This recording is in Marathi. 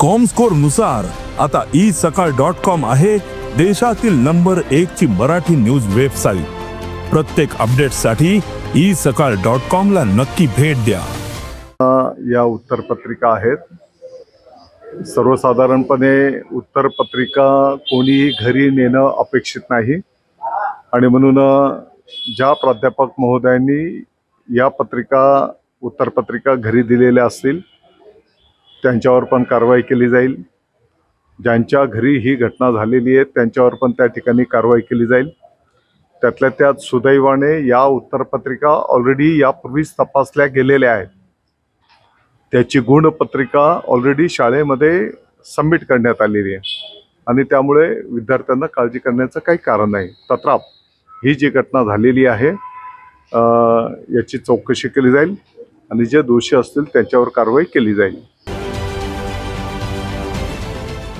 कॉमस्कोरनुसार आता ई सकाळ डॉट कॉम आहे देशातील नंबर एक ची मराठी न्यूज वेबसाईट प्रत्येक अपडेटसाठी ई सकाळ डॉट कॉम ला नक्की भेट द्या. या उत्तरपत्रिका आहेत. सर्वसाधारणपणे उत्तरपत्रिका कोणीही घरी नेणं अपेक्षित नाही. आणि म्हणून ज्या प्राध्यापक महोदयांनी या पत्रिका उत्तरपत्रिका घरी दिलेल्या असतील त्यांच्यावर पण कारवाई केली जाईल. ज्यांच्या घरी ही घटना झालेली आहे त्यांच्यावर पण त्या ठिकाणी कारवाई केली जाईल. त्यातल्या त्यात सुदैवाने या उत्तरपत्रिका ऑलरेडी यापूर्वीच तपासल्या गेलेल्या आहेत. त्याची गुणपत्रिका ऑलरेडी शाळेमध्ये सबमिट करण्यात आलेली आहे. आणि त्यामुळे विद्यार्थ्यांना काळजी करण्याचं काही कारण नाही. तत्राप ही जी घटना झालेली आहे याची चौकशी केली जाईल आणि जे दोषी असतील त्यांच्यावर कारवाई केली जाईल.